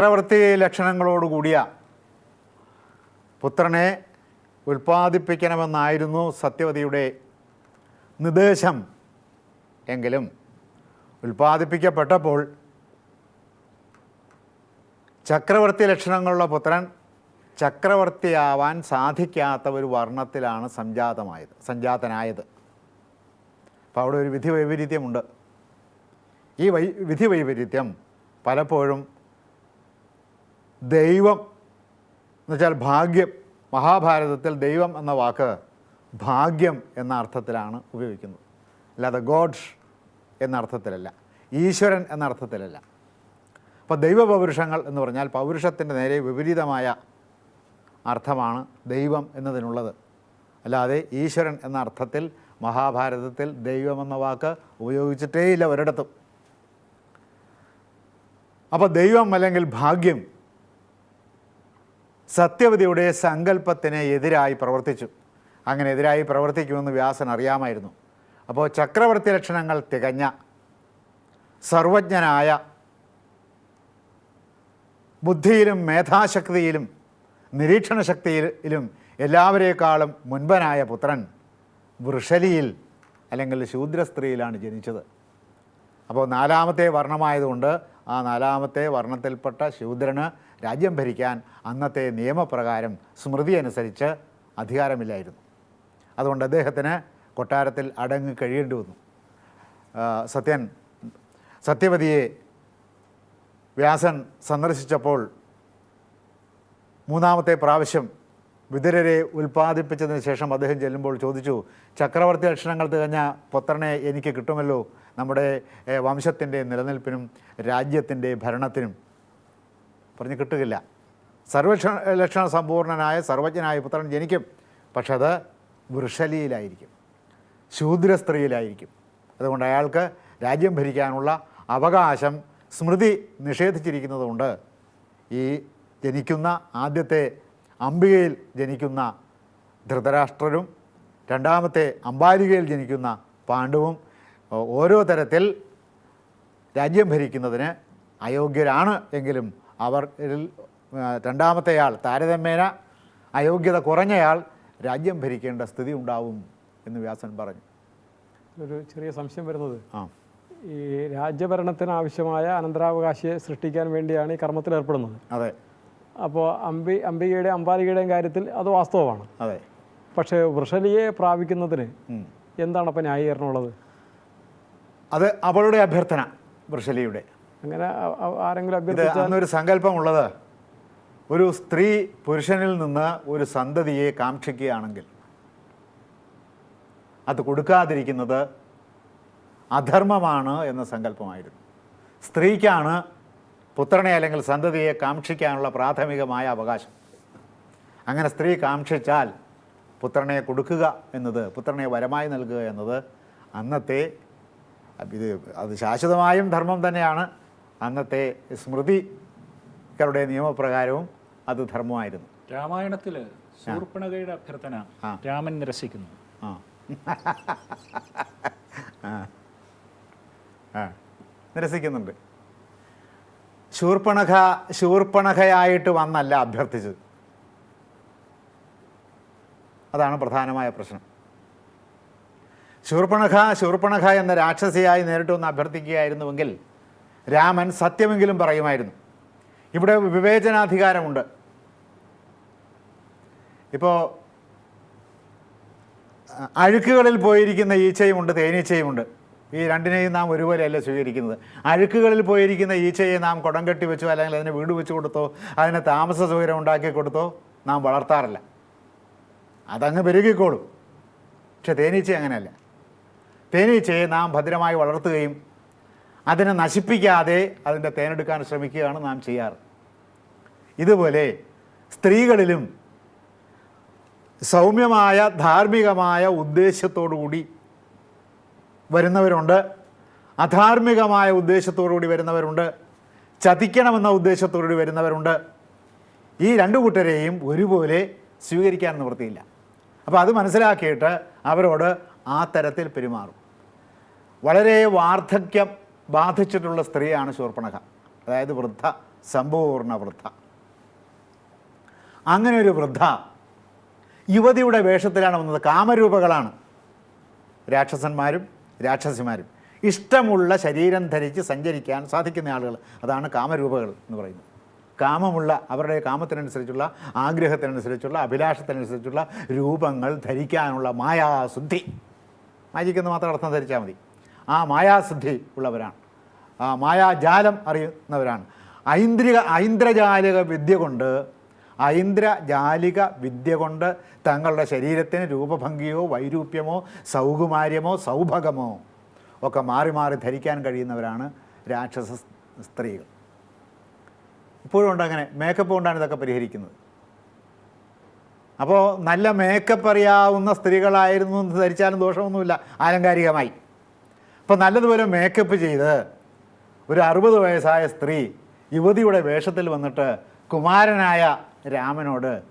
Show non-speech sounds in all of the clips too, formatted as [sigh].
ചക്രവർത്തി ലക്ഷണങ്ങളോടുകൂടിയ പുത്രനെ ഉൽപ്പാദിപ്പിക്കണമെന്നായിരുന്നു സത്യവതിയുടെ നിർദ്ദേശം. എങ്കിലും ഉൽപ്പാദിപ്പിക്കപ്പെട്ടപ്പോൾ ചക്രവർത്തി ലക്ഷണങ്ങളുള്ള പുത്രൻ ചക്രവർത്തിയാവാൻ സാധിക്കാത്ത ഒരു വർണത്തിലാണ് സംജാതമായത് സംജാതനായത്. അപ്പോൾ അവിടെ ഒരു വിധി വൈപരീത്യമുണ്ട്. ഈ വൈ വിധി വൈപരീത്യം പലപ്പോഴും ദൈവം എന്നുവെച്ചാൽ ഭാഗ്യം. മഹാഭാരതത്തിൽ ദൈവം എന്ന വാക്ക് ഭാഗ്യം എന്ന അർത്ഥത്തിലാണ് ഉപയോഗിക്കുന്നത്. അല്ലാതെ ഗോഡ് എന്ന അർത്ഥത്തിലല്ല. ഈശ്വരൻ എന്ന അർത്ഥത്തിലല്ല. അപ്പോൾ ദൈവപൗരുഷങ്ങൾ എന്ന് പറഞ്ഞാൽ പൗരുഷത്തിന്റെ നേരെ വിപരീതമായ അർത്ഥമാണ് ദൈവം എന്നതിനുള്ളത്. അല്ലാതെ ഈശ്വരൻ എന്ന അർത്ഥത്തിൽ മഹാഭാരതത്തിൽ ദൈവം എന്ന വാക്ക് ഉപയോഗിച്ചിട്ടേയില്ല ഒരിടത്തും. അപ്പോൾ ദൈവം അല്ലെങ്കിൽ ഭാഗ്യം സത്യവതിയുടെ സങ്കല്പത്തിന് എതിരായി പ്രവർത്തിച്ചു. അങ്ങനെ എതിരായി പ്രവർത്തിക്കുമെന്ന് വ്യാസൻ അറിയാമായിരുന്നു. അപ്പോൾ ചക്രവർത്തി ലക്ഷണങ്ങൾ തികഞ്ഞ സർവജ്ഞനായ ബുദ്ധിയിലും മേധാശക്തിയിലും നിരീക്ഷണ ശക്തിയിലും എല്ലാവരേക്കാളും മുൻപനായ പുത്രൻ വൃഷലിയിൽ അല്ലെങ്കിൽ ശൂദ്ര സ്ത്രീയിലാണ് ജനിച്ചത്. അപ്പോൾ നാലാമത്തെ വർണമായതുകൊണ്ട് ആ നാലാമത്തെ വർണത്തിൽപ്പെട്ട ശൂദ്രന് രാജ്യം ഭരിക്കാൻ അന്നത്തെ നിയമപ്രകാരം സ്മൃതി അനുസരിച്ച് അധികാരമില്ലായിരുന്നു. അതുകൊണ്ട് അദ്ദേഹത്തിന് കൊട്ടാരത്തിൽ അടങ്ങി കഴിയേണ്ടി വന്നു. സത്യൻ സത്യവതിയെ വ്യാസൻ സന്ദർശിച്ചപ്പോൾ മൂന്നാമത്തെ പ്രാവശ്യം വിതുരരെ ഉൽപ്പാദിപ്പിച്ചതിന് ശേഷം അദ്ദേഹം ചെല്ലുമ്പോൾ ചോദിച്ചു ചക്രവർത്തി ലക്ഷണങ്ങൾ തികഞ്ഞ പുത്രനെ എനിക്ക് കിട്ടുമല്ലോ? നമ്മുടെ വംശത്തിന്റെ നിലനിൽപ്പിനും രാജ്യത്തിന്റെ ഭരണത്തിനും. പറഞ്ഞ് കിട്ടുകയില്ല. സർവക്ഷ ലക്ഷണ സമ്പൂർണനായ സർവജ്ഞനായ പുത്രൻ ജനിക്കും. പക്ഷെ അത് വൃഷലിയിലായിരിക്കും ശൂദ്ര സ്ത്രീയിലായിരിക്കും അതുകൊണ്ട് അയാൾക്ക് രാജ്യം ഭരിക്കാനുള്ള അവകാശം സ്മൃതി നിഷേധിച്ചിരിക്കുന്നതുകൊണ്ട് ഈ ജനിക്കുന്ന ആദ്യത്തെ അംബികയിൽ ജനിക്കുന്ന ധൃതരാഷ്ട്രരും രണ്ടാമത്തെ അംബാലികയിൽ ജനിക്കുന്ന പാണ്ഡവും ഓരോ തരത്തിൽ രാജ്യം ഭരിക്കുന്നതിന് അയോഗ്യരാണ് എങ്കിലും അവരിൽ രണ്ടാമത്തെയാൾ താരതമ്യേന അയോഗ്യത കുറഞ്ഞയാൾ രാജ്യം ഭരിക്കേണ്ട സ്ഥിതി ഉണ്ടാവും എന്ന് വ്യാസൻ പറഞ്ഞു. ഒരു ചെറിയ സംശയം വരുന്നത്. ആ. ഈ രാജ്യഭരണത്തിന് ആവശ്യമായ അനന്തരാവകാശിയെ സൃഷ്ടിക്കാൻ വേണ്ടിയാണ് ഈ കർമ്മത്തിൽ ഏർപ്പെടുന്നത്. അതെ. അപ്പോൾ അംബി അംബികയുടെയും അംബാലികയുടെയും കാര്യത്തിൽ അത് വാസ്തവമാണ്. അതെ. പക്ഷേ വൃഷലിയെ പ്രാപിക്കുന്നതിന് എന്താണ് അപ്പം ന്യായീകരണം ഉള്ളത്? അത് അവളുടെ അഭ്യർത്ഥന വൃഷലിയുടെ. അങ്ങനെ ആരെങ്കിലും അഭ്യർത്ഥിച്ചാൽ അന്നൊരു സങ്കല്പമുള്ളത്. ഒരു സ്ത്രീ പുരുഷനിൽ നിന്ന് ഒരു സന്തതിയെ കാക്ഷിക്കുകയാണെങ്കിൽ അത് കൊടുക്കാതിരിക്കുന്നത് അധർമ്മമാണ് എന്ന സങ്കല്പമായിരുന്നു. സ്ത്രീക്കാണ് പുത്രനെ അല്ലെങ്കിൽ സന്തതിയെ കാക്ഷിക്കാനുള്ള പ്രാഥമികമായ അവകാശം. അങ്ങനെ സ്ത്രീ കാക്ഷിച്ചാൽ പുത്രനെ കൊടുക്കുക എന്നത് പുത്രനെ വരമായി നൽകുക എന്നത് അന്നത്തെ ഇത് അത് ശാശ്വതമായും ധർമ്മം തന്നെയാണ്. അന്നത്തെ സ്മൃതികളുടെ നിയമപ്രകാരവും അത് ധർമ്മമായിരുന്നു. രാമായണത്തിൽ ശൂർപ്പണകയുടെ അഭ്യർത്ഥന രാമൻ നിരസിക്കുന്നു. നിരസിക്കുന്നുണ്ട്. ശൂർപ്പണഖ ശൂർപ്പണഖയായിട്ട് വന്നല്ല അഭ്യർത്ഥിച്ചത്. അതാണ് പ്രധാനമായ പ്രശ്നം. ശൂർപ്പണഖ ശൂർപ്പണഖ എന്ന രാക്ഷസിയായി നേരിട്ട് വന്ന് അഭ്യർത്ഥിക്കുകയായിരുന്നുവെങ്കിൽ രാമൻ സത്യമെങ്കിലും പറയുമായിരുന്നു. ഇവിടെ വിവേചനാധികാരമുണ്ട്. ഇപ്പോൾ അഴുക്കുകളിൽ പോയിരിക്കുന്ന ഈച്ചയുമുണ്ട് തേനീച്ചയുമുണ്ട്. ഈ രണ്ടിനെയും നാം ഒരുപോലെയല്ല സ്വീകരിക്കുന്നത്. അഴുക്കുകളിൽ പോയിരിക്കുന്ന ഈച്ചയെ നാം കുടം കെട്ടി വെച്ചോ അല്ലെങ്കിൽ അതിനെ വീട് വെച്ച് കൊടുത്തോ അതിനെ താമസ സൗകര്യം ഉണ്ടാക്കി കൊടുത്തോ നാം വളർത്താറില്ല. അതങ്ങ് പെരുകിക്കോളും. പക്ഷെ തേനീച്ച അങ്ങനെയല്ല തേനീച്ചയെ നാം ഭദ്രമായി വളർത്തുകയും അതിനെ നശിപ്പിക്കാതെ അതിന്റെ തേനെടുക്കാൻ ശ്രമിക്കുകയാണ് നാം ചെയ്യാറ്. ഇതുപോലെ സ്ത്രീകളിലും സൗമ്യമായ ധാർമ്മികമായ ഉദ്ദേശത്തോടുകൂടി വരുന്നവരുണ്ട്. അധാർമികമായ ഉദ്ദേശത്തോടുകൂടി വരുന്നവരുണ്ട്. ചതിക്കണമെന്ന ഉദ്ദേശത്തോടുകൂടി വരുന്നവരുണ്ട്. ഈ രണ്ടു കൂട്ടരെയും ഒരുപോലെ സ്വീകരിക്കാൻ നിവൃത്തിയില്ല. അപ്പോൾ അത് മനസ്സിലാക്കിയിട്ട് അവരോട് ആ തരത്തിൽ പെരുമാറും. വളരെ വാർദ്ധക്യം ബാധിച്ചിട്ടുള്ള സ്ത്രീയാണ് ശൂർപ്പണഖ. അതായത് വൃദ്ധ സമ്പൂർണ വൃദ്ധ. അങ്ങനെ ഒരു വൃദ്ധ യുവതിയുടെ വേഷത്തിലാണ് വന്നത്. കാമരൂപകളാണ്. രാക്ഷസന്മാരും രാക്ഷസിമാരും. ഇഷ്ടമുള്ള ശരീരം ധരിച്ച് സഞ്ചരിക്കാൻ സാധിക്കുന്ന ആളുകൾ. അതാണ് കാമരൂപകൾ എന്ന് പറയുന്നത്. കാമമുള്ള അവരുടെ കാമത്തിനനുസരിച്ചുള്ള ആഗ്രഹത്തിനനുസരിച്ചുള്ള അഭിലാഷത്തിനനുസരിച്ചുള്ള രൂപങ്ങൾ ധരിക്കാനുള്ള മായാശുദ്ധി. മാജിക്കെന്ന് മാത്രം അർത്ഥം ധരിച്ചാൽ മതി. ആ മായാസിദ്ധി ഉള്ളവരാണ്. മായാജാലം അറിയുന്നവരാണ്. ഐന്ദ്രിക ഐന്ദ്രജാലിക വിദ്യ കൊണ്ട് ഐന്ദ്രജാലിക വിദ്യ കൊണ്ട് തങ്ങളുടെ ശരീരത്തിന് രൂപഭംഗിയോ വൈരൂപ്യമോ സൗകുമാര്യമോ സൗഭഗമോ ഒക്കെ മാറി മാറി ധരിക്കാൻ കഴിയുന്നവരാണ് രാക്ഷസ സ്ത്രീകൾ. ഇപ്പോഴും ഉണ്ട് അങ്ങനെ. മേക്കപ്പ് കൊണ്ടാണ് ഇതൊക്കെ പരിഹരിക്കുന്നത്. അപ്പോൾ നല്ല മേക്കപ്പ് അറിയാവുന്ന സ്ത്രീകളായിരുന്നു എന്ന് ധരിച്ചാലും ദോഷമൊന്നുമില്ല. ആലങ്കാരികമായി. അപ്പോൾ നല്ലതുപോലെ മേക്കപ്പ് ചെയ്ത് ഒരു അറുപത് വയസ്സായ സ്ത്രീ യുവതിയുടെ വേഷത്തിൽ വന്നിട്ട് കുമാരനായ രാമനോട്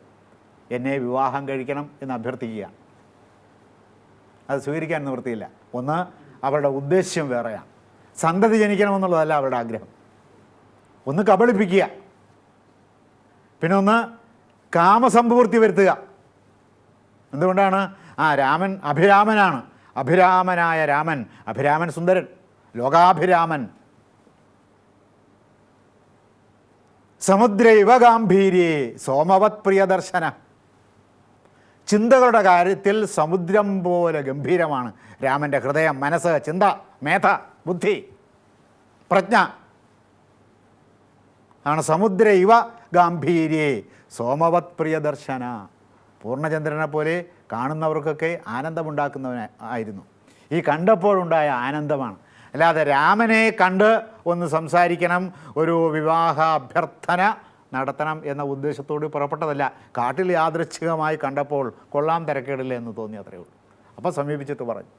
എന്നെ വിവാഹം കഴിക്കണം എന്ന് അഭ്യർത്ഥിക്കുകയാണ്. അത് സ്വീകരിക്കാൻ നിവൃത്തിയില്ല. ഒന്ന് അവരുടെ ഉദ്ദേശ്യം വേറെയാണ്. സന്തതി ജനിക്കണമെന്നുള്ളതല്ല അവരുടെ ആഗ്രഹം. ഒന്ന് കബളിപ്പിക്കുക. പിന്നെ ഒന്ന് കാമസമ്പൂർത്തി വരുത്തുക. എന്തുകൊണ്ടാണ്? ആ രാമൻ അഭിരാമനാണ്. അഭിരാമനായ രാമൻ അഭിരാമൻ സുന്ദരൻ ലോകാഭിരാമൻ. സമുദ്ര ഇവ ഗാംഭീര്യേ സോമവത് പ്രിയദർശന. ചിന്തകളുടെ കാര്യത്തിൽ സമുദ്രം പോലെ ഗംഭീരമാണ്. രാമന്റെ ഹൃദയം മനസ്സ് ചിന്ത മേധ ബുദ്ധി പ്രജ്ഞ. ആണ് സമുദ്ര ഇവ ഗാംഭീര്യേ സോമവത് പ്രിയദർശന. പൂർണചന്ദ്രനെ പോലെ കാണുന്നവർക്കൊക്കെ ആനന്ദമുണ്ടാക്കുന്നവനായിരുന്നു ഈ കണ്ടപ്പോഴുണ്ടായ ആനന്ദമാണ്. അല്ലാതെ രാമനെ കണ്ട് ഒന്ന് സംസാരിക്കണം ഒരു വിവാഹ അഭ്യർത്ഥന നടത്തണം എന്ന ഉദ്ദേശത്തോട് പുറപ്പെട്ടതല്ല. കാട്ടിൽ യാദൃച്ഛികമായി കണ്ടപ്പോൾ കൊള്ളാം തിരക്കേടില്ല എന്ന് തോന്നി അത്രയേ ഉള്ളൂ. അപ്പോൾ സമീപിച്ചിട്ട് പറഞ്ഞു.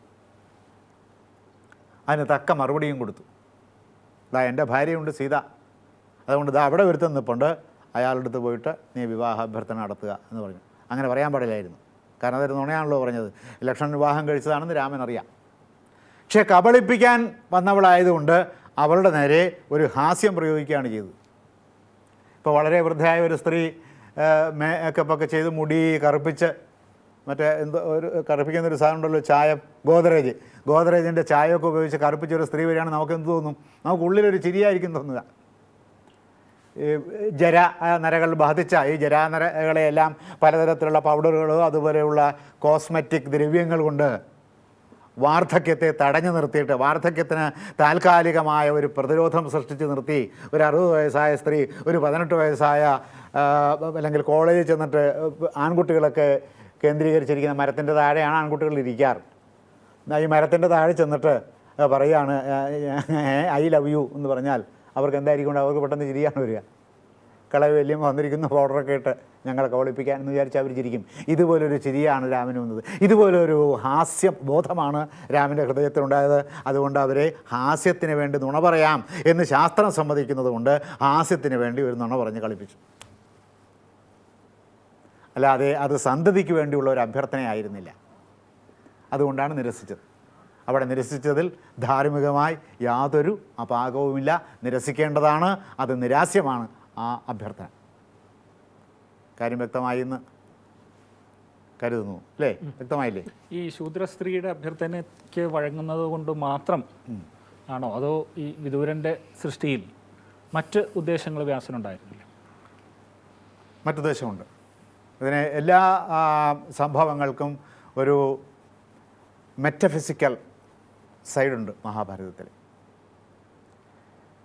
അതിന് തക്ക മറുപടിയും കൊടുത്തു. ഇതാ എന്റെ ഭാര്യയുണ്ട് സീത. അതുകൊണ്ട് ഇതാ അവിടെ ഒരുത്തം നിൽപ്പുണ്ട് അയാളുടെ അടുത്ത് പോയിട്ട് നീ വിവാഹ അഭ്യർത്ഥന നടത്തുക എന്ന് പറഞ്ഞു. അങ്ങനെ പറയാൻ പാടില്ലായിരുന്നു. കാരണം അതൊരു നുണയാണല്ലോ പറഞ്ഞത്. ഇലക്ഷൻ വിവാഹം കഴിച്ചതാണെന്ന് രാമൻ അറിയാം പക്ഷേ കബളിപ്പിക്കാൻ വന്നവളായതുകൊണ്ട് അവളുടെ നേരെ ഒരു ഹാസ്യം പ്രയോഗിക്കുകയാണ് ചെയ്തത്. ഇപ്പോൾ വളരെ വൃദ്ധയായ ഒരു സ്ത്രീ മേക്കപ്പൊക്കെ ചെയ്ത് മുടി കറുപ്പിച്ച് മറ്റേ എന്തോ ഒരു കറുപ്പിക്കുന്ന ഒരു സാധനം ഉണ്ടല്ലോ ചായം ഗോദ്രേജ്. ഗോദ്രേജിന്റെ ചായമൊക്കെ ഉപയോഗിച്ച് കറുപ്പിച്ച ഒരു സ്ത്രീ വരികയാണ് നമുക്ക് എന്ത് തോന്നും? നമുക്ക് ഉള്ളിലൊരു ചിരിയായിരിക്കും തോന്നുക. ഈ ജര നരകൾ ബാധിച്ച ഈ ജരാനരകളെയെല്ലാം പലതരത്തിലുള്ള പൗഡറുകളോ അതുപോലെയുള്ള കോസ്മെറ്റിക് ദ്രവ്യങ്ങൾ കൊണ്ട് വാർദ്ധക്യത്തെ തടഞ്ഞു നിർത്തിയിട്ട് വാർദ്ധക്യത്തിന് താൽക്കാലികമായ ഒരു പ്രതിരോധം സൃഷ്ടിച്ച് നിർത്തി. ഒരു അറുപത് വയസ്സായ സ്ത്രീ ഒരു പതിനെട്ട് വയസ്സായ അല്ലെങ്കിൽ കോളേജിൽ ചെന്നിട്ട് ആൺകുട്ടികളൊക്കെ കേന്ദ്രീകരിച്ചിരിക്കുന്ന മരത്തിന്റെ താഴെയാണ് ആൺകുട്ടികൾ ഇരിക്കാറ്. ഈ മരത്തിന്റെ താഴെ ചെന്നിട്ട് പറയുകയാണ് ഐ ലവ് യു എന്ന് പറഞ്ഞാൽ അവർക്ക് എന്തായിരിക്കും? അവർക്ക് പെട്ടെന്ന് ചിരിയാണ് വരിക. കളവ് വലിയ വന്നിരിക്കുന്ന പൗഡറൊക്കെ ഇട്ട്. ഞങ്ങളെ കബളിപ്പിക്കാൻ എന്ന് വിചാരിച്ച് അവർ ചിരിക്കും. ഇതുപോലൊരു ചിരിയാണ് രാമന് വന്നത്. ഇതുപോലൊരു ഹാസ്യ ബോധമാണ് രാമന്റെ ഹൃദയത്തിലുണ്ടായത്. അതുകൊണ്ട് അവരെ ഹാസ്യത്തിന് വേണ്ടി നുണ പറയാം എന്ന് ശാസ്ത്രം സമ്മതിക്കുന്നത് കൊണ്ട് ഹാസ്യത്തിന് വേണ്ടി ഒരു നുണ പറഞ്ഞ് കളിപ്പിച്ചു. അല്ലാതെ അത് സന്തതിക്ക് വേണ്ടിയുള്ള ഒരു അഭ്യർത്ഥനയായിരുന്നില്ല അതുകൊണ്ടാണ് നിരസിച്ചത്. അവിടെ നിരസിച്ചതിൽ ധാർമ്മികമായി യാതൊരു അപാകവുമില്ല. നിരസിക്കേണ്ടതാണ്. അത് നിരാസ്യമാണ് ആ അഭ്യർത്ഥന. കാര്യം വ്യക്തമായി എന്ന് കരുതുന്നു. അല്ലേ? വ്യക്തമായില്ലേ? ഈ ശൂദ്ര സ്ത്രീയുടെ അഭ്യർത്ഥനയ്ക്ക് വഴങ്ങുന്നത് കൊണ്ട് മാത്രം ആണോ? അതോ ഈ വിദൂരന്റെ സൃഷ്ടിയിൽ മറ്റ് ഉദ്ദേശങ്ങൾ വ്യാസനുണ്ടായിരുന്നില്ല? മറ്റുദ്ദേശമുണ്ട് ഇതിന് എല്ലാ സംഭവങ്ങൾക്കും ഒരു മെറ്റഫിസിക്കൽ സൈഡുണ്ട് മഹാഭാരതത്തിൽ.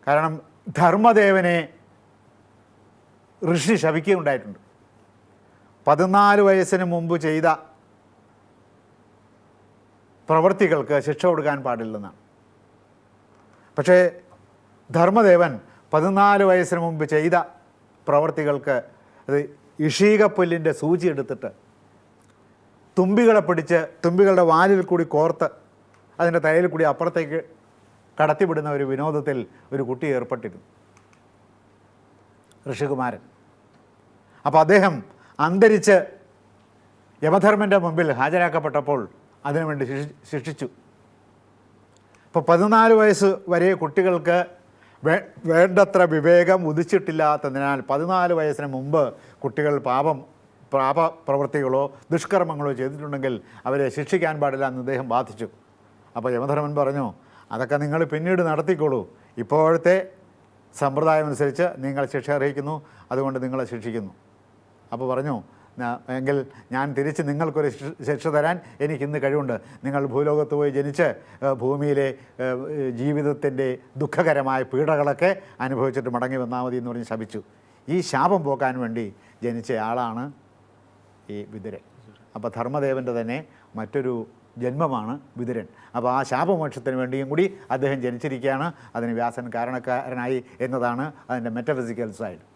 കാരണം ധർമ്മദേവനെ ഋഷി ശപിക്കുകയുണ്ടായിട്ടുണ്ട്. പതിനാല് വയസ്സിന് മുമ്പ് ചെയ്ത പ്രവൃത്തികൾക്ക് ശിക്ഷ കൊടുക്കാൻ പാടില്ലെന്നാണ് പക്ഷേ ധർമ്മദേവൻ പതിനാല് വയസ്സിന് മുമ്പ് ചെയ്ത പ്രവൃത്തികൾക്ക് അത് ഇഷീകപ്പുല്ലിന്റെ സൂചി എടുത്തിട്ട് തുമ്പികളെ പിടിച്ച് തുമ്പികളുടെ വാലിൽ കൂടി കോർത്ത് അതിന്റെ തലയിൽ കൂടി അപ്പുറത്തേക്ക് കടത്തിവിടുന്ന ഒരു വിനോദത്തിൽ ഒരു കുട്ടി ഏർപ്പെട്ടിരുന്നു. ഋഷികുമാരൻ. അപ്പോൾ അദ്ദേഹം അന്തരിച്ച് യമധർമ്മന്റെ മുമ്പിൽ ഹാജരാക്കപ്പെട്ടപ്പോൾ അതിനുവേണ്ടി ശിക്ഷി- ശിക്ഷിച്ചു. ഇപ്പോൾ പതിനാല് വയസ്സ് വരെ കുട്ടികൾക്ക് വേ വേണ്ടത്ര വിവേകം ഉദിച്ചിട്ടില്ലാത്തതിനാൽ പതിനാല് വയസ്സിന് മുമ്പ് കുട്ടികൾ പാപം പാപ പ്രവൃത്തികളോ ദുഷ്കർമ്മങ്ങളോ ചെയ്തിട്ടുണ്ടെങ്കിൽ അവരെ ശിക്ഷിക്കാൻ പാടില്ല എന്ന് അദ്ദേഹം ബാധിച്ചു അപ്പോൾ യമധർമ്മൻ പറഞ്ഞു അതൊക്കെ നിങ്ങൾ പിന്നീട് നടത്തിക്കോളൂ. ഇപ്പോഴത്തെ സമ്പ്രദായം അനുസരിച്ച് നിങ്ങൾ ശിക്ഷ അർഹിക്കുന്നു അതുകൊണ്ട് നിങ്ങളെ ശിക്ഷിക്കുന്നു. അപ്പോൾ പറഞ്ഞു എങ്കിൽ ഞാൻ തിരിച്ച് നിങ്ങൾക്കൊരു ശിക്ഷ- തരാൻ എനിക്ക് ഇന്ന് കഴിവുണ്ട്. നിങ്ങൾ ഭൂലോകത്ത് പോയി ജനിച്ച് ഭൂമിയിലെ ജീവിതത്തിന്റെ ദുഃഖകരമായ പീഡകളൊക്കെ അനുഭവിച്ചിട്ട് മടങ്ങി വന്നാൽ മതി എന്ന് പറഞ്ഞ് ശപിച്ചു. ഈ ശാപം പോക്കാൻ വേണ്ടി ജനിച്ച ആളാണ് ഈ വിതുരൻ. അപ്പോൾ ധർമ്മദേവന്റെ തന്നെ മറ്റൊരു ജന്മമാണ് വിതുരൻ. അപ്പോൾ ആ ശാപമോക്ഷത്തിന് വേണ്ടിയും കൂടി അദ്ദേഹം ജനിച്ചിരിക്കുകയാണ്. അതിന് വ്യാസൻ കാരണക്കാരനായി എന്നതാണ് അതിന്റെ മെറ്റഫിസിക്കൽ സൈഡ്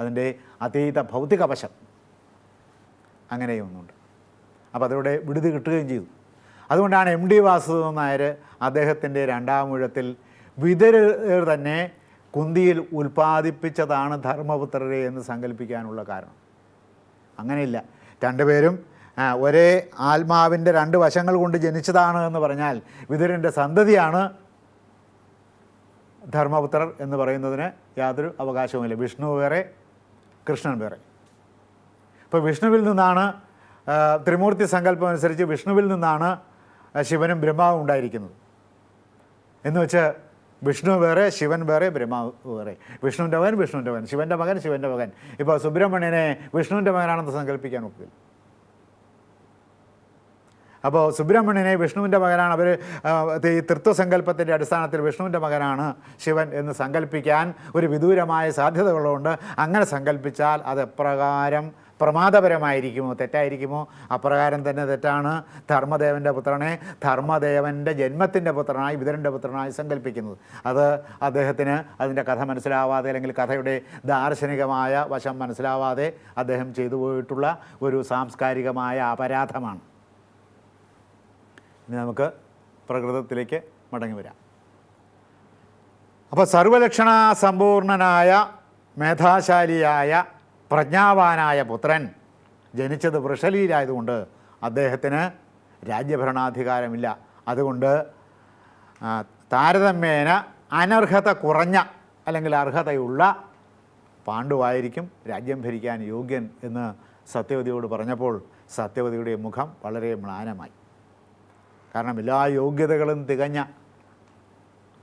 അതിന്റെ അതീത ഭൗതിക വശം. അങ്ങനെയും ഒന്നുണ്ട് അപ്പോൾ അതിലൂടെ വിടുതി കിട്ടുകയും ചെയ്തു. അതുകൊണ്ടാണ് എം ഡി വാസുദേവൻ നായർ അദ്ദേഹത്തിന്റെ രണ്ടാം ഊഴത്തിൽ വിതരർ തന്നെ കുന്തിയിൽ ഉൽപ്പാദിപ്പിച്ചതാണ് ധർമ്മപുത്രരെ എന്ന് സങ്കല്പിക്കാനുള്ള കാരണം. അങ്ങനെയില്ല. രണ്ടുപേരും ഒരേ ആത്മാവിന്റെ രണ്ട് വശങ്ങൾ കൊണ്ട് ജനിച്ചതാണ് എന്ന് പറഞ്ഞാൽ വിതുരന്റെ സന്തതിയാണ് ധർമ്മപുത്രർ എന്ന് പറയുന്നതിന് യാതൊരു അവകാശവുമില്ല. വിഷ്ണു വേറെ കൃഷ്ണൻ വേറെ. ഇപ്പോൾ വിഷ്ണുവിൽ നിന്നാണ് ത്രിമൂർത്തി സങ്കല്പം അനുസരിച്ച് വിഷ്ണുവിൽ നിന്നാണ് ശിവനും ബ്രഹ്മാവും ഉണ്ടായിരിക്കുന്നത്. എന്ന് വെച്ച് വിഷ്ണു വേറെ ശിവൻ വേറെ ബ്രഹ്മാവ് വേറെ. വിഷ്ണുവിന്റെ മകൻ വിഷ്ണുവിന്റെ മകൻ ശിവന്റെ മകൻ ശിവന്റെ മകൻ. ഇപ്പോൾ സുബ്രഹ്മണ്യനെ വിഷ്ണുവിന്റെ മകനാണെന്ന് സങ്കല്പിക്കാൻ ഒക്കില്ല. അപ്പോൾ സുബ്രഹ്മണ്യനെ വിഷ്ണുവിന്റെ മകനാണ്. അവർ ഈ തൃത്വസങ്കല്പത്തിന്റെ അടിസ്ഥാനത്തിൽ വിഷ്ണുവിന്റെ മകനാണ് ശിവൻ എന്ന് സങ്കല്പിക്കാൻ ഒരു വിദൂരമായ സാധ്യതകളുണ്ട്. അങ്ങനെ സങ്കല്പിച്ചാൽ അത് എപ്രകാരം പ്രമാദപരമായിരിക്കുമോ? തെറ്റായിരിക്കുമോ? അപ്രകാരം തന്നെ തെറ്റാണ്. ധർമ്മദേവന്റെ പുത്രനെ ധർമ്മദേവന്റെ ജന്മത്തിന്റെ പുത്രനായി വിതരന്റെ പുത്രനായി സങ്കല്പിക്കുന്നത്. അത് അദ്ദേഹത്തിന് അതിന്റെ കഥ മനസ്സിലാവാതെ അല്ലെങ്കിൽ കഥയുടെ ദാർശനികമായ വശം മനസ്സിലാവാതെ അദ്ദേഹം ചെയ്തു പോയിട്ടുള്ള ഒരു സാംസ്കാരികമായ അപരാധമാണ്. ഇനി നമുക്ക് പ്രകൃതത്തിലേക്ക് മടങ്ങി വരാം. അപ്പോൾ സർവലക്ഷണ സമ്പൂർണനായ മേധാശാലിയായ പ്രജ്ഞാവാനായ പുത്രൻ ജനിച്ചത് വൃഷലിയിലായതുകൊണ്ട് അദ്ദേഹത്തിന് രാജ്യഭരണാധികാരമില്ല. അതുകൊണ്ട് താരതമ്യേന അനർഹത കുറഞ്ഞ അല്ലെങ്കിൽ അർഹതയുള്ള പാണ്ഡുവായിരിക്കും രാജ്യം ഭരിക്കാൻ യോഗ്യൻ എന്ന് സത്യവതിയോട് പറഞ്ഞപ്പോൾ സത്യവതിയുടെ മുഖം വളരെ മ്ലാനമായി. കാരണം എല്ലാ യോഗ്യതകളും തികഞ്ഞ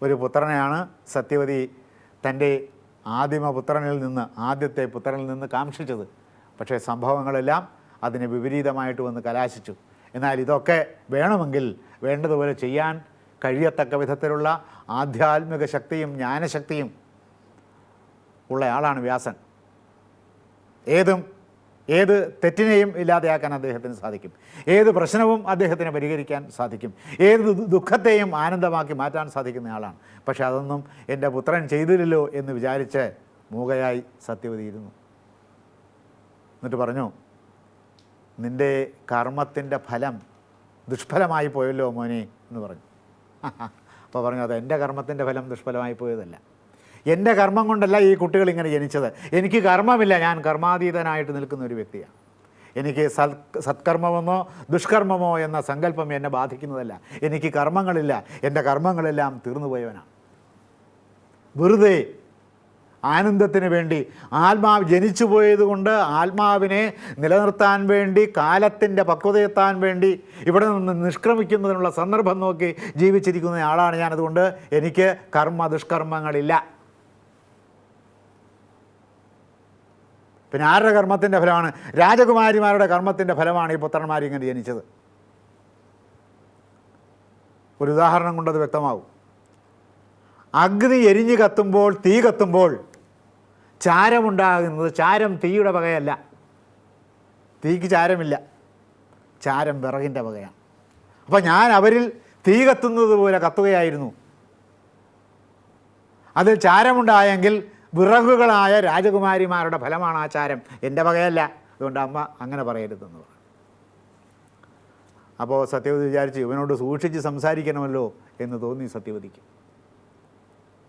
ഒരു പുത്രനെയാണ് സത്യവതി തന്റെ ആദിമ പുത്രനിൽ നിന്ന് ആദ്യത്തെ പുത്രനിൽ നിന്ന് കാക്ഷിച്ചത്. പക്ഷേ സംഭവങ്ങളെല്ലാം അതിന് വിപരീതമായിട്ട് വന്ന് കലാശിച്ചു. എന്നാൽ ഇതൊക്കെ വേണമെങ്കിൽ വേണ്ടതുപോലെ ചെയ്യാൻ കഴിയത്തക്ക വിധത്തിലുള്ള ആധ്യാത്മിക ശക്തിയും ജ്ഞാനശക്തിയും ഉള്ളയാളാണ് വ്യാസൻ. ഏതും ഏത് തെറ്റിനെയും ഇല്ലാതെയാക്കാൻ അദ്ദേഹത്തിന് സാധിക്കും. ഏത് പ്രശ്നവും അദ്ദേഹത്തിന് പരിഹരിക്കാൻ സാധിക്കും. ഏത് ദുഃഖത്തെയും ആനന്ദമാക്കി മാറ്റാൻ സാധിക്കുന്ന ആളാണ്. പക്ഷെ അതൊന്നും എന്റെ പുത്രൻ ചെയ്തില്ലല്ലോ എന്ന് വിചാരിച്ച് മൂകയായി സത്യവതിയിരുന്നു. എന്നിട്ട് പറഞ്ഞു നിന്റെ കർമ്മത്തിന്റെ ഫലം ദുഷ്ഫലമായി പോയല്ലോ മോനെ എന്ന് പറഞ്ഞു. [laughs] അപ്പോൾ പറഞ്ഞു അത് എന്റെ കർമ്മത്തിന്റെ ഫലം ദുഷ്ഫലമായി പോയതല്ല. എന്റെ കർമ്മം കൊണ്ടല്ല ഈ കുട്ടികൾ ഇങ്ങനെ ജനിച്ചത്. എനിക്ക് കർമ്മമില്ല. ഞാൻ കർമാതീതനായിട്ട് നിൽക്കുന്ന ഒരു വ്യക്തിയാണ്. എനിക്ക് സത് സത്കർമ്മമെന്നോ ദുഷ്കർമ്മമോ എന്ന സങ്കല്പം എന്നെ ബാധിക്കുന്നതല്ല. എനിക്ക് കർമ്മങ്ങളില്ല. എന്റെ കർമ്മങ്ങളെല്ലാം തീർന്നുപോയവനാണ്. വെറുതെ ആനന്ദത്തിന് വേണ്ടി ആത്മാവ് ജനിച്ചു പോയതുകൊണ്ട് ആത്മാവിനെ നിലനിർത്താൻ വേണ്ടി കാലത്തിന്റെ പക്വതയെത്താൻ വേണ്ടി ഇവിടെ നിന്ന് നിഷ്ക്രമിക്കുന്നതിനുള്ള സന്ദർഭം നോക്കി ജീവിച്ചിരിക്കുന്ന ആളാണ് ഞാനതുകൊണ്ട് എനിക്ക് കർമ്മ ദുഷ്കർമ്മങ്ങളില്ല. പിന്നെ ആരുടെ കർമ്മത്തിന്റെ ഫലമാണ്? രാജകുമാരിമാരുടെ കർമ്മത്തിന്റെ ഫലമാണ് ഈ പുത്രന്മാർ ഇങ്ങനെ ജനിച്ചത്. ഒരു ഉദാഹരണം കൊണ്ടത് വ്യക്തമാവും. അഗ്നി എരിഞ്ഞു കത്തുമ്പോൾ തീ കത്തുമ്പോൾ ചാരമുണ്ടാകുന്നത് ചാരം തീയുടെ വകയല്ല. തീക്ക് ചാരമില്ല. ചാരം വിറകിന്റെ വകയാണ്. അപ്പോൾ ഞാൻ അവരിൽ തീ കത്തുന്നത് പോലെ കത്തുകയായിരുന്നു. അതിൽ ചാരമുണ്ടായെങ്കിൽ വിറകുകളായ രാജകുമാരിമാരുടെ ഫലമാണ് ആചാരം. എന്റെ വകയല്ല. അതുകൊണ്ട് അമ്മ അങ്ങനെ പറയരുതെന്ന് പറഞ്ഞു. അപ്പോൾ സത്യവതി വിചാരിച്ചു ഇവനോട് സൂക്ഷിച്ച് സംസാരിക്കണമല്ലോ എന്ന് തോന്നി സത്യവതിക്ക്.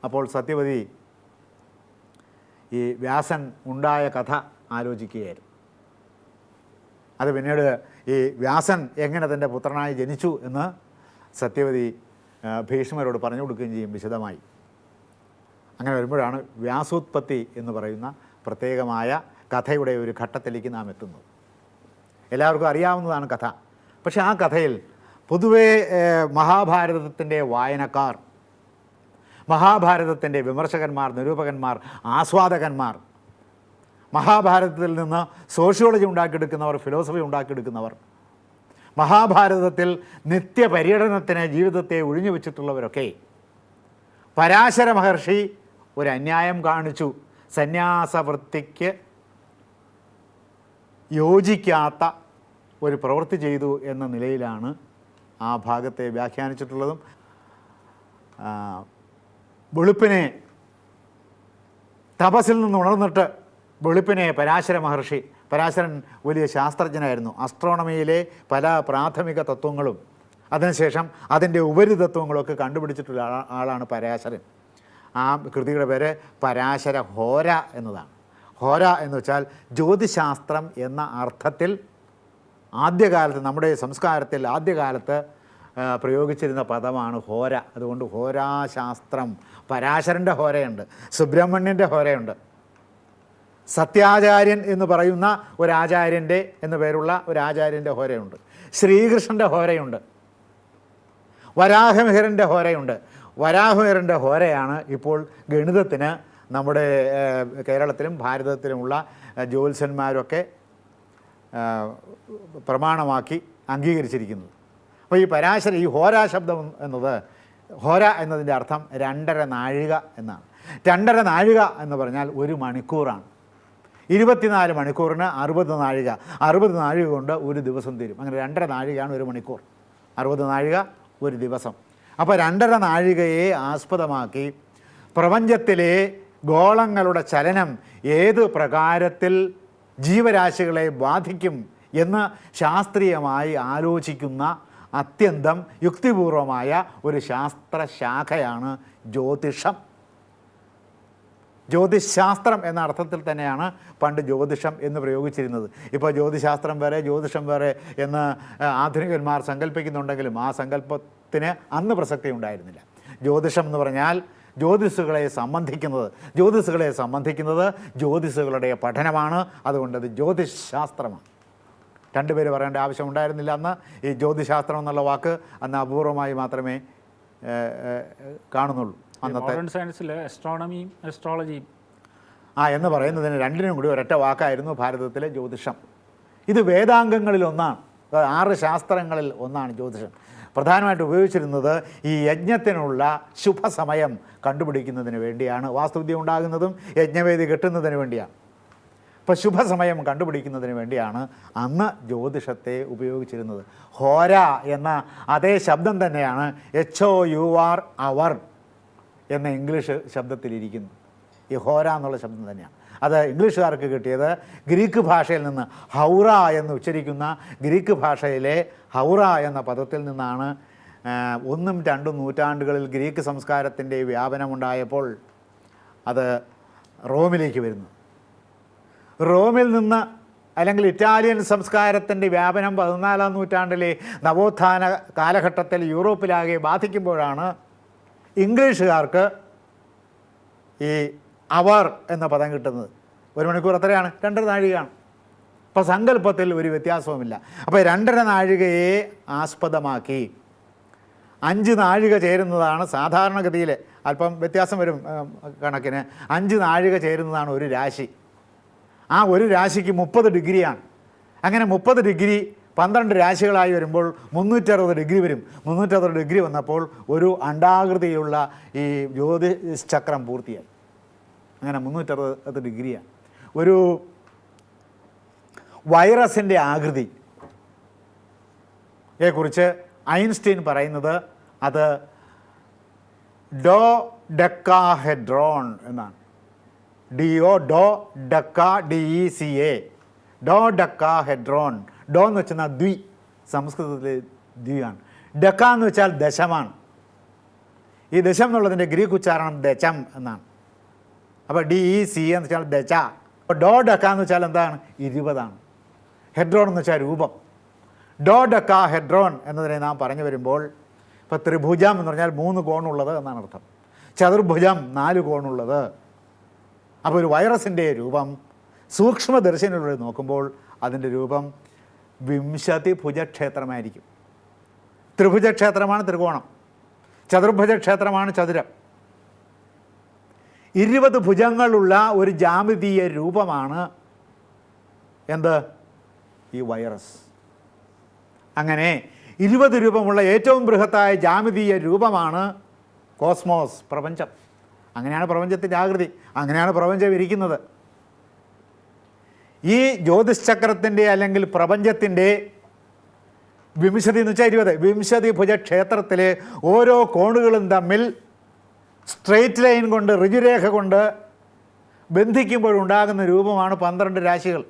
അപ്പോൾ സത്യവതി ഈ വ്യാസൻ ഉണ്ടായ കഥ ആലോചിക്കുകയായിരുന്നു. അത് പിന്നീട് ഈ വ്യാസൻ എങ്ങനെ തന്റെ പുത്രനായി ജനിച്ചു എന്ന് സത്യവതി ഭീഷ്മരോട് പറഞ്ഞു കൊടുക്കുകയും ചെയ്യും വിശദമായി. അങ്ങനെ വരുമ്പോഴാണ് വ്യാസോത്പത്തി എന്ന് പറയുന്ന പ്രത്യേകമായ കഥയുടെ ഒരു ഘട്ടത്തിലേക്ക് നാം എത്തുന്നത്. എല്ലാവർക്കും അറിയാവുന്നതാണ് കഥ. പക്ഷേ ആ കഥയിൽ പൊതുവേ മഹാഭാരതത്തിന്റെ വായനക്കാർ മഹാഭാരതത്തിന്റെ വിമർശകന്മാർ നിരൂപകന്മാർ ആസ്വാദകന്മാർ മഹാഭാരതത്തിൽ നിന്ന് സോഷ്യോളജി ഉണ്ടാക്കിയെടുക്കുന്നവർ ഫിലോസഫി ഉണ്ടാക്കിയെടുക്കുന്നവർ മഹാഭാരതത്തിൽ നിത്യപര്യടനത്തിന് ജീവിതത്തെ ഒഴിഞ്ഞു വെച്ചിട്ടുള്ളവരൊക്കെ പരാശര മഹർഷി ഒരു അന്യായം കാണിച്ചു. സന്യാസവൃത്തിക്ക് യോജിക്കാത്ത ഒരു പ്രവൃത്തി ചെയ്തു എന്ന നിലയിലാണ് ആ ഭാഗത്തെ വ്യാഖ്യാനിച്ചിട്ടുള്ളതും. വെളുപ്പിനെ തപസ്സിൽ നിന്ന് ഉണർന്നിട്ട് വെളുപ്പിനെ പരാശര മഹർഷി പരാശരൻ വലിയ ശാസ്ത്രജ്ഞനായിരുന്നു. അസ്ട്രോണമിയിലെ പല പ്രാഥമിക തത്വങ്ങളും അതിനുശേഷം അതിന്റെ ഉപരിതത്വങ്ങളൊക്കെ കണ്ടുപിടിച്ചിട്ടുള്ള ആളാണ് പരാശരൻ. ആ കൃതിയുടെ പേര് പരാശര ഹോര എന്നതാണ്. ഹോര എന്ന് വെച്ചാൽ ജ്യോതിശാസ്ത്രം എന്ന അർത്ഥത്തിൽ ആദ്യകാലത്ത് നമ്മുടെ സംസ്കാരത്തിൽ ആദ്യകാലത്ത് പ്രയോഗിച്ചിരുന്ന പദമാണ് ഹോര. അതുകൊണ്ട് ഹോരാശാസ്ത്രം പരാശരന്റെ ഹോരയുണ്ട് സുബ്രഹ്മണ്യന്റെ ഹോരയുണ്ട്. സത്യാചാര്യൻ എന്ന് പറയുന്ന ഒരാചാര്യന്റെ എന്ന് പേരുള്ള ഒരാചാര്യന്റെ ഹോരയുണ്ട്. ശ്രീകൃഷ്ണന്റെ ഹോരയുണ്ട്. വരാഹമിഹിരന്റെ ഹോരയുണ്ട്. വരാഹമിഹിരന്റെ ഹോരയാണ് ഇപ്പോൾ ഗണിതത്തിന് നമ്മുടെ കേരളത്തിലും ഭാരതത്തിലുമുള്ള ജ്യോത്സ്യന്മാരൊക്കെ പ്രമാണമാക്കി അംഗീകരിച്ചിരിക്കുന്നത്. അപ്പോൾ ഈ പരാശര ഈ ഹോരാ ശബ്ദം എന്നത് ഹോര എന്നതിന്റെ അർത്ഥം രണ്ടര നാഴിക എന്നാണ്. രണ്ടര നാഴിക എന്ന് പറഞ്ഞാൽ ഒരു മണിക്കൂറാണ്. ഇരുപത്തിനാല് മണിക്കൂറിന് അറുപത് നാഴിക. അറുപത് നാഴിക കൊണ്ട് ഒരു ദിവസം തീരും. അങ്ങനെ രണ്ടര നാഴികയാണ് ഒരു മണിക്കൂർ. അറുപത് നാഴിക ഒരു ദിവസം. അപ്പോൾ രണ്ടര നാഴികയെ ആസ്പദമാക്കി. പ്രപഞ്ചത്തിലെ ഗോളങ്ങളുടെ ചലനം ഏത് പ്രകാരത്തിൽ ജീവരാശികളെ ബാധിക്കും എന്ന് ശാസ്ത്രീയമായി ആലോചിക്കുന്ന അത്യന്തം യുക്തിപൂർവമായ ഒരു ശാസ്ത്രശാഖയാണ് ജ്യോതിഷം. ജ്യോതിശാസ്ത്രം എന്ന അർത്ഥത്തിൽ തന്നെയാണ് പണ്ട് ജ്യോതിഷം എന്ന് പ്രയോഗിച്ചിരുന്നത്. ഇപ്പോൾ ജ്യോതിശാസ്ത്രം വരെ ജ്യോതിഷം വരെ എന്ന് ആധുനികന്മാർ സങ്കല്പിക്കുന്നുണ്ടെങ്കിലും ആ സങ്കല്പത്തിന് അന്ന് പ്രസക്തി ഉണ്ടായിരുന്നില്ല. ജ്യോതിഷം എന്ന് പറഞ്ഞാൽ ജ്യോതിസുകളെ സംബന്ധിക്കുന്നത് ജ്യോതിസുകളെ സംബന്ധിക്കുന്നത് ജ്യോതിസുകളുടെ പഠനമാണ്. അതുകൊണ്ട് അത് ജ്യോതിശാസ്ത്രമാണ് രണ്ടുപേര് പറയേണ്ട ആവശ്യം ഉണ്ടായിരുന്നില്ല അന്ന്. ഈ ജ്യോതിശാസ്ത്രം എന്നുള്ള വാക്ക് അന്ന് അപൂർവമായി മാത്രമേ കാണുന്നുള്ളൂ. അന്നത്തെ സയൻസിൽ എസ്ട്രോണമിയും എസ്ട്രോളജിയും ആ എന്ന് പറയുന്നതിന് രണ്ടിനും കൂടി ഒരൊറ്റ വാക്കായിരുന്നു ഭാരതത്തിലെ ജ്യോതിഷം. ഇത് വേദാംഗങ്ങളിൽ ഒന്നാണ്. ആറ് ശാസ്ത്രങ്ങളിൽ ഒന്നാണ് ജ്യോതിഷം. പ്രധാനമായിട്ട് ഉപയോഗിച്ചിരുന്നത് ഈ യജ്ഞത്തിനുള്ള ശുഭസമയം കണ്ടുപിടിക്കുന്നതിന് വേണ്ടിയാണ്. വാസ്തുവിദ്യ ഉണ്ടാകുന്നതും യജ്ഞവേദി കെട്ടുന്നതിന് വേണ്ടിയാണ്. ഇപ്പോൾ ശുഭസമയം കണ്ടുപിടിക്കുന്നതിന് വേണ്ടിയാണ് അന്ന് ജ്യോതിഷത്തെ ഉപയോഗിച്ചിരുന്നത്. ഹോര എന്ന അതേ ശബ്ദം തന്നെയാണ് H O U R hour എന്ന ഇംഗ്ലീഷ് ശബ്ദത്തിലിരിക്കുന്നത് ഈ ഹോര എന്നുള്ള ശബ്ദം തന്നെയാണ്. അത് ഇംഗ്ലീഷുകാർക്ക് കിട്ടിയത് ഗ്രീക്ക് ഭാഷയിൽ നിന്ന് ഹൗറ എന്ന് ഉച്ചരിക്കുന്ന ഗ്രീക്ക് ഭാഷയിലെ ഹൗറ എന്ന പദത്തിൽ നിന്നാണ് ഒന്നും രണ്ടും നൂറ്റാണ്ടുകളിൽ ഗ്രീക്ക് സംസ്കാരത്തിന്റെ വ്യാപനമുണ്ടായപ്പോൾ അത് റോമിലേക്ക് വരുന്നു റോമിൽ നിന്ന് അല്ലെങ്കിൽ ഇറ്റാലിയൻ സംസ്കാരത്തിന്റെ വ്യാപനം പതിനാലാം നൂറ്റാണ്ടിലെ നവോത്ഥാന കാലഘട്ടത്തിൽ യൂറോപ്പിലാകെ ബാധിക്കുമ്പോഴാണ് ഇംഗ്ലീഷുകാർക്ക് ഈ അവർ എന്ന പദം കിട്ടുന്നത്. ഒരു മണിക്കൂർ എത്രയാണ് രണ്ടര നാഴികയാണ്. അപ്പോൾ സങ്കല്പത്തിൽ ഒരു വ്യത്യാസവുമില്ല. അപ്പോൾ രണ്ടര നാഴികയെ ആസ്പദമാക്കി. അഞ്ച് നാഴിക ചേരുന്നതാണ് സാധാരണഗതിയിൽ അല്പം വ്യത്യാസം വരും കണക്കിന്. അഞ്ച് നാഴിക ചേരുന്നതാണ് ഒരു രാശി. ആ ഒരു രാശിക്ക് മുപ്പത് ഡിഗ്രിയാണ്. അങ്ങനെ മുപ്പത് ഡിഗ്രി പന്ത്രണ്ട് രാശികളായി വരുമ്പോൾ മുന്നൂറ്ററുപത് ഡിഗ്രി വരും. മുന്നൂറ്ററുപത് ഡിഗ്രി വന്നപ്പോൾ ഒരു അണ്ടാകൃതിയുള്ള ഈ ജ്യോതിഷ് ചക്രം പൂർത്തിയായി. അങ്ങനെ മുന്നൂറ്ററുപത് ഡിഗ്രിയാണ്. ഒരു വൈറസിന്റെ ആകൃതി. യെക്കുറിച്ച് ഐൻസ്റ്റീൻ പറയുന്നത് അത് ഡോ ഡെക്കാഹെഡ്രോൺ എന്നാണ്. D O do deca D E C A dodecahedron do എന്ന് വെച്ചാൽ ദ്വി. സംസ്കൃതത്തിൽ ദ്വിയാണ് ഡക്ക എന്ന് വെച്ചാൽ ദശമാണ്. ഈ ദശം എന്നുള്ളതിന്റെ ഗ്രീക്ക് ഉച്ചാരണം ദശം എന്നാണ്. അപ്പോൾ ഡി ഇ സി എന്ന് വെച്ചാൽ ദശ. അപ്പോൾ ഡോ ഡക്ക എന്ന് വെച്ചാൽ എന്താണ്? ഇരുപതാണ്. ഹെഡ്രോൺ എന്ന് വെച്ചാൽ രൂപം. ഡോ ഡക്ക ഹെഡ്രോൺ എന്നതിനെ നാം പറഞ്ഞു വരുമ്പോൾ ഇപ്പോൾ ത്രിഭുജം എന്ന് പറഞ്ഞാൽ മൂന്ന് കോണുള്ളത് എന്നാണ് അർത്ഥം. ചതുർഭുജം നാല് കോണുള്ളത്. അപ്പോൾ ഒരു വൈറസിന്റെ രൂപം സൂക്ഷ്മദർശനിലൂടെ നോക്കുമ്പോൾ അതിന്റെ രൂപം വിംശതി ഭുജക്ഷേത്രമായിരിക്കും ത്രിഭുജക്ഷേത്രമാണ് ത്രികോണം. ചതുർഭുജക്ഷേത്രമാണ് ചതുരം. ഇരുപത് ഭുജങ്ങളുള്ള ഒരു ജാമിതീയ രൂപമാണ് എന്ത്? ഈ വൈറസ്. അങ്ങനെ ഇരുപത് രൂപമുള്ള ഏറ്റവും ബൃഹത്തായ ജാമിതീയ രൂപമാണ് കോസ്മോസ് പ്രപഞ്ചം. അങ്ങനെയാണ് പ്രപഞ്ചത്തിന്റെ ആകൃതി. അങ്ങനെയാണ് പ്രപഞ്ചം ഇരിക്കുന്നത്. ഈ ജ്യോതിശ്ചക്രത്തിന്റെ അല്ലെങ്കിൽ പ്രപഞ്ചത്തിന്റെ വിംശതി എന്ന് വെച്ചാൽ ഇരുപത്. വിംശതി ഭുജക്ഷേത്രത്തിലെ ഓരോ കോണുകളും തമ്മിൽ സ്ട്രെയിറ്റ് ലൈൻ കൊണ്ട് ഋജുരേഖ കൊണ്ട് ബന്ധിക്കുമ്പോഴുണ്ടാകുന്ന രൂപമാണ് പന്ത്രണ്ട് രാശികൾ.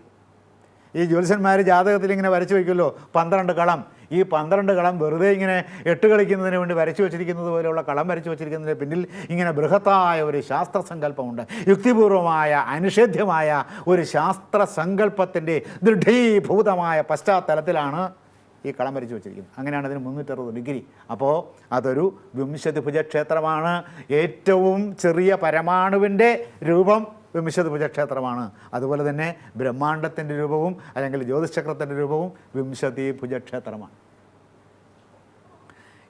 ഈ ജ്യോത്സ്യന്മാർ ജാതകത്തിൽ ഇങ്ങനെ വരച്ചു വയ്ക്കുമല്ലോ പന്ത്രണ്ട് കളം. ഈ പന്ത്രണ്ട് കളം വെറുതെ ഇങ്ങനെ എട്ട് കളിക്കുന്നതിന് വേണ്ടി വരച്ചു വച്ചിരിക്കുന്നത് പോലെയുള്ള കളം വരച്ചു വച്ചിരിക്കുന്നതിന് പിന്നിൽ ഇങ്ങനെ ബൃഹത്തായ ഒരു ശാസ്ത്ര സങ്കല്പമുണ്ട്. യുക്തിപൂർവമായ അനിഷേധ്യമായ ഒരു ശാസ്ത്ര സങ്കല്പത്തിന്റെ ദൃഢീഭൂതമായ പശ്ചാത്തലത്തിലാണ് ഈ കളം വരച്ച് വെച്ചിരിക്കുന്നത് അങ്ങനെയാണ് അതിന് മുന്നൂറ്ററുപത് ഡിഗ്രി. അപ്പോൾ അതൊരു വിംശതിഭുജ ക്ഷേത്രമാണ് ഏറ്റവും ചെറിയ പരമാണുവിന്റെ രൂപം വിംശതിഭുജ ക്ഷേത്രമാണ് അതുപോലെ തന്നെ ബ്രഹ്മാണ്ടത്തിന്റെ രൂപവും അല്ലെങ്കിൽ ജ്യോതിശക്രത്തിന്റെ രൂപവും വിംശതിഭുജ ക്ഷേത്രമാണ്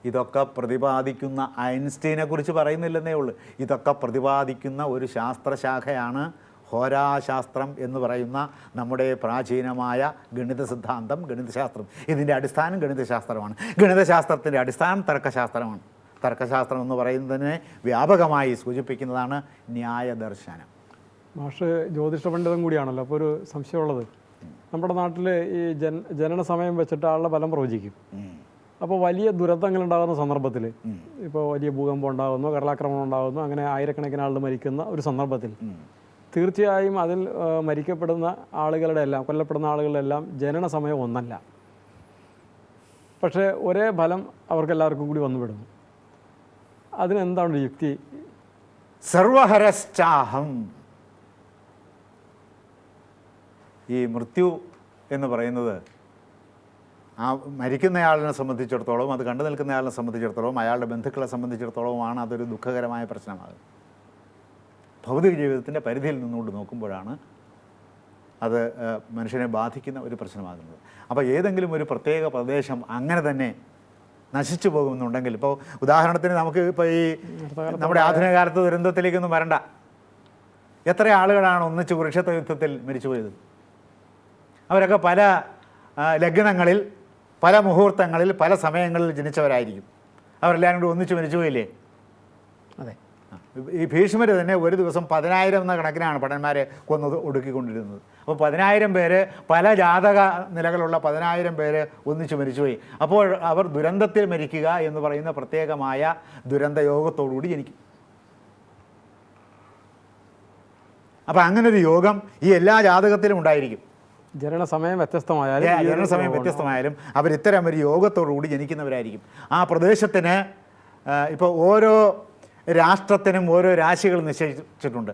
ഇതൊക്കെ പ്രതിപാദിക്കുന്ന ഐൻസ്റ്റീനെ കുറിച്ച് പറയുന്നില്ലെന്നേ ഉള്ളൂ. ഇതൊക്കെ പ്രതിപാദിക്കുന്ന ഒരു ശാസ്ത്രശാഖയാണ് ഹോരാശാസ്ത്രം എന്ന് പറയുന്ന നമ്മുടെ പ്രാചീനമായ ഗണിത സിദ്ധാന്തം ഗണിതശാസ്ത്രം. ഇതിന്റെ അടിസ്ഥാനം ഗണിതശാസ്ത്രമാണ്. ഗണിതശാസ്ത്രത്തിന്റെ അടിസ്ഥാനം തർക്കശാസ്ത്രമാണ്. തർക്കശാസ്ത്രം എന്ന് പറയുന്നതിനെ വ്യാപകമായി സൂചിപ്പിക്കുന്നതാണ് ന്യായദർശനം. മാഷ് ജ്യോതിഷ പണ്ഡിതം കൂടിയാണല്ലോ. അപ്പോൾ ഒരു സംശയമുള്ളത്. നമ്മുടെ നാട്ടിൽ ഈ ജന ജനന സമയം വെച്ചിട്ട് ആളുടെ ഫലം പ്രവചിക്കും. അപ്പോൾ വലിയ ദുരന്തങ്ങൾ ഉണ്ടാകുന്ന സന്ദർഭത്തിൽ ഇപ്പോൾ വലിയ ഭൂകമ്പം ഉണ്ടാകുന്നു കടലാക്രമണം ഉണ്ടാകുന്നു അങ്ങനെ ആയിരക്കണക്കിന് ആളുകൾ മരിക്കുന്ന ഒരു സന്ദർഭത്തിൽ. തീർച്ചയായും അതിൽ മരിക്കപ്പെടുന്ന ആളുകളുടെ എല്ലാം കൊല്ലപ്പെടുന്ന ആളുകളുടെ എല്ലാം ജനന സമയം ഒന്നല്ല. പക്ഷേ ഒരേ ഫലം അവർക്കെല്ലാവർക്കും കൂടി വന്നുവിടുന്നു അതിനെന്താണ് യുക്തി? സർവഹരശ്ചാഹം. ഈ മൃത്യു എന്ന് പറയുന്നത് ആ മരിക്കുന്നയാളിനെ സംബന്ധിച്ചിടത്തോളം അത് കണ്ടു നിൽക്കുന്നയാളിനെ സംബന്ധിച്ചിടത്തോളം അയാളുടെ ബന്ധുക്കളെ സംബന്ധിച്ചിടത്തോളമാണ് അതൊരു ദുഃഖകരമായ പ്രശ്നമാകുന്നത്. ഭൗതിക ജീവിതത്തിന്റെ പരിധിയിൽ നിന്നുകൊണ്ട് നോക്കുമ്പോഴാണ് അത് മനുഷ്യനെ ബാധിക്കുന്ന ഒരു പ്രശ്നമാകുന്നത്. അപ്പോൾ ഏതെങ്കിലും ഒരു പ്രത്യേക പ്രദേശം അങ്ങനെ തന്നെ നശിച്ചു പോകുന്നുണ്ടെങ്കിൽ ഇപ്പോൾ ഉദാഹരണത്തിന് നമുക്ക് ഇപ്പോൾ ഈ നമ്മുടെ ആധുനിക കാലത്ത് ദുരന്തത്തിലേക്കൊന്നും വരണ്ട. എത്ര ആളുകളാണ് ഒന്നിച്ച് കുരുക്ഷേത്ര യുദ്ധത്തിൽ മരിച്ചു പോയത്? അവരൊക്കെ പല ലഗ്നങ്ങളിൽ പല മുഹൂർത്തങ്ങളിൽ പല സമയങ്ങളിൽ ജനിച്ചവരായിരിക്കും. അവരെല്ലാവരും കൂടി ഒന്നിച്ച് മരിച്ചു പോയില്ലേ? അതെ. ഈ ഭീഷ്മർ തന്നെ ഒരു ദിവസം പതിനായിരം എന്ന കണക്കിനാണ് പടന്മാരെ കൊന്നത് ഒടുക്കിക്കൊണ്ടിരുന്നത്. അപ്പോൾ പതിനായിരം പേര് പല ജാതക നിലകളുള്ള പതിനായിരം പേര് ഒന്നിച്ച് മരിച്ചുപോയി. അപ്പോൾ അവർ ദുരന്തത്തിൽ മരിക്കുക എന്ന് പറയുന്ന പ്രത്യേകമായ ദുരന്ത യോഗത്തോടുകൂടി ജനിക്കും. അപ്പോൾ അങ്ങനെ ഒരു യോഗം ഈ എല്ലാ ജാതകത്തിലും ഉണ്ടായിരിക്കും. ജനന സമയം വ്യത്യസ്തമായാലും ഈ ജനന സമയം വ്യത്യസ്തമായാലും അവർ ഇത്തരം ഒരു യോഗത്തോടുകൂടി ജനിക്കുന്നവരായിരിക്കും. ആ പ്രദേശത്തിന് ഇപ്പോൾ ഓരോ രാഷ്ട്രത്തിനും ഓരോ രാശികൾ നിശ്ചയിച്ചിട്ടുണ്ട്.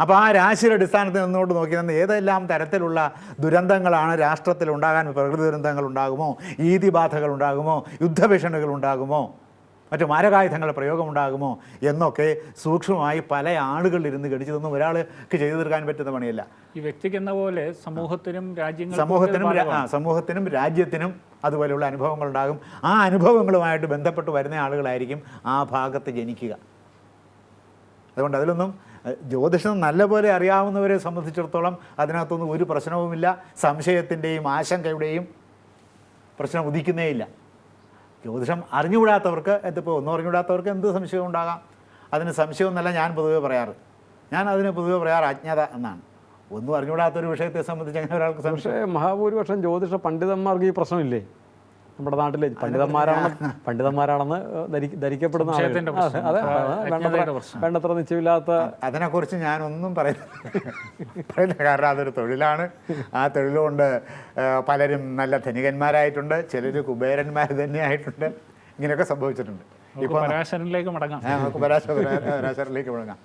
അപ്പോൾ ആ രാശിയുടെ അടിസ്ഥാനത്തിൽ നിന്നുകൊണ്ട് നോക്കി നിന്ന് ഏതെല്ലാം തരത്തിലുള്ള ദുരന്തങ്ങളാണ് രാഷ്ട്രത്തിൽ ഉണ്ടാകാൻ പ്രകൃതി ദുരന്തങ്ങൾ ഉണ്ടാകുമോ? ഈതിബാധകൾ ഉണ്ടാകുമോ? യുദ്ധഭീഷണികൾ ഉണ്ടാകുമോ? മറ്റു മാരകായുധങ്ങളുടെ പ്രയോഗമുണ്ടാകുമോ എന്നൊക്കെ സൂക്ഷ്മമായി പല ആളുകളിലിരുന്ന് ഗണിച്ചതൊന്നും ഒരാൾക്ക് ചെയ്തു തീർക്കാൻ പറ്റുന്ന പണിയല്ല. ഈ വ്യക്തിക്ക് എന്ന പോലെ സമൂഹത്തിനും രാജ്യങ്ങളും സമൂഹത്തിനും സമൂഹത്തിനും രാജ്യത്തിനും അതുപോലെയുള്ള അനുഭവങ്ങൾ ഉണ്ടാകും ആ അനുഭവങ്ങളുമായിട്ട് ബന്ധപ്പെട്ട് വരുന്ന ആളുകളായിരിക്കും ആ ഭാഗത്ത് ജനിക്കുക. അതുകൊണ്ട് അതിലൊന്നും ജ്യോതിഷം നല്ലപോലെ അറിയാവുന്നവരെ സംബന്ധിച്ചിടത്തോളം അതിനകത്തൊന്നും ഒരു പ്രശ്നവുമില്ല. സംശയത്തിന്റെയും ആശങ്കയുടെയും പ്രശ്നം ഉദിക്കുന്നേയില്ല ജ്യോതിഷം അറിഞ്ഞുകൂടാത്തവർക്ക് എന്തിപ്പോൾ ഒന്നും അറിഞ്ഞുകൂടാത്തവർക്ക് എന്ത് സംശയം ഉണ്ടാകാം? അതിന് സംശയം എന്നല്ല ഞാൻ പൊതുവേ പറയാറ്. ഞാൻ അതിന് പൊതുവേ പറയാറ് അജ്ഞത എന്നാണ്. ഒന്നും അറിഞ്ഞുകൂടാത്ത ഒരു വിഷയത്തെ സംബന്ധിച്ച് അങ്ങനെ ഒരാൾക്ക് സംശയം. പക്ഷേ മഹാഭൂരിപക്ഷം ജ്യോതിഷ പണ്ഡിതന്മാർക്ക് ഈ പ്രശ്നമില്ലേ? നമ്മുടെ നാട്ടിലെ പണ്ഡിതന്മാരാണ് പണ്ഡിതന്മാരാണെന്ന് ധരിക്കപ്പെടുന്ന വേണ്ടത്ര നിശ്ചയമില്ലാത്ത അതിനെ കുറിച്ച് നിശ്ചയമില്ലാത്ത അതിനെക്കുറിച്ച് ഞാനൊന്നും പറയുന്നില്ല കാരണം അതൊരു തൊഴിലാണ്. ആ തൊഴിലുകൊണ്ട് പലരും നല്ല ധനികന്മാരായിട്ടുണ്ട്. ചിലർ കുബേരന്മാർ തന്നെയായിട്ടുണ്ട്. ഇങ്ങനെയൊക്കെ സംഭവിച്ചിട്ടുണ്ട്. ഇപ്പൊ പരാശരനിലേക്ക് മടങ്ങാം. ആ, മടങ്ങാം.